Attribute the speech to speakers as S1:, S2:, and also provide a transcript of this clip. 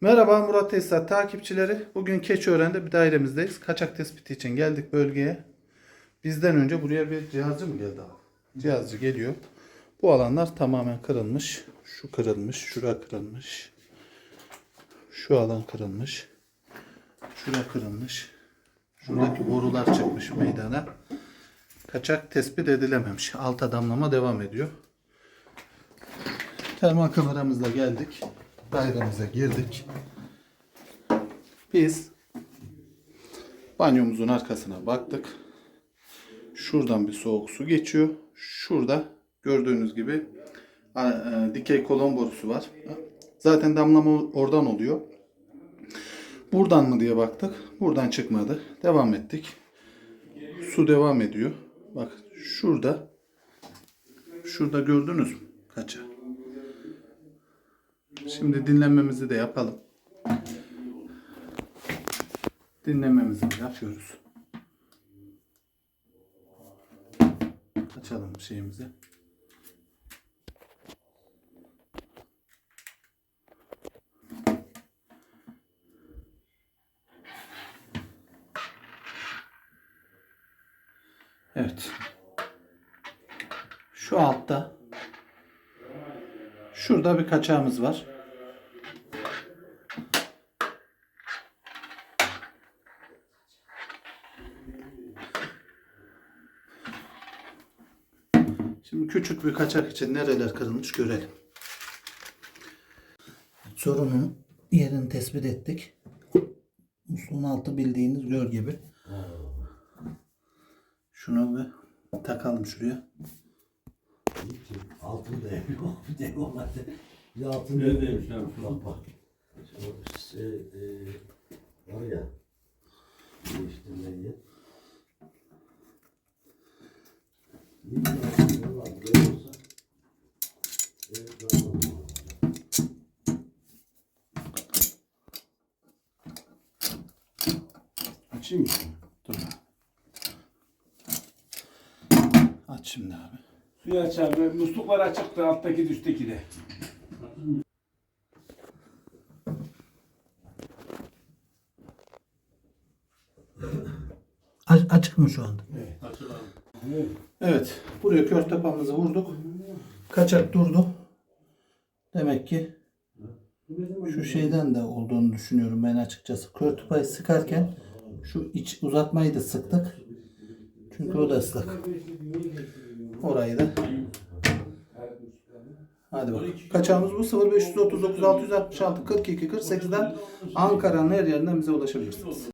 S1: Merhaba Murat Tesisat takipçileri. Bugün Keçiören'de bir dairemizdeyiz. Kaçak tespiti için geldik bölgeye. Bizden önce buraya bir cihazcı mı geldi abi? Cihazcı geliyor. Bu alanlar tamamen kırılmış. Şu kırılmış, şura kırılmış. Şu alan kırılmış. Şura kırılmış. Şuradaki borular çıkmış meydana. Kaçak tespit edilememiş. Alta damlama devam ediyor. Termal kameramızla geldik. Dairemize girdik. Biz banyomuzun arkasına baktık. Şuradan bir soğuk su geçiyor. Şurada gördüğünüz gibi e, dikey kolon borusu var. Zaten damlama oradan oluyor. Buradan mı diye baktık. Buradan çıkmadı. Devam ettik. Su devam ediyor. Bak şurada şurada gördünüz mü? Kaça? Şimdi dinlenmemizi de yapalım. Dinlememizi de yapıyoruz. Açalım şeyimizi. Evet. Şu altta şurada bir kaçağımız var. Şimdi küçük bir kaçak için nereler kırılmış görelim. Sorunun yerini tespit ettik. Musluğun altı bildiğiniz gör gibi. Şunu bir takalım şuraya.
S2: Altında ev yok. Bir de onlar da. Bir de altında
S3: Ne
S2: ev
S3: demiş
S2: yok.
S3: abi?
S2: Bak bak. Şu şey, e, var ya. Değiştirmeyi. Ne bileyim,
S3: Açayım mı?
S1: Dur. Aç şimdi abi.
S3: Suyu aç abi. Musluklar açıktı alttaki de üstteki de.
S1: açık mı şu anda?
S3: Evet.
S1: Evet. Buraya kör tapamızı vurduk. Kaçak durdu. Demek ki şu şeyden de olduğunu düşünüyorum ben açıkçası. Kör tupayı sıkarken şu iç uzatmayı da sıktık. Çünkü o da ıslak. Orayı da Hadi bak. Kaçağımız bu 0539 666 42 48'den Ankara'nın her yerinden bize ulaşabilirsiniz.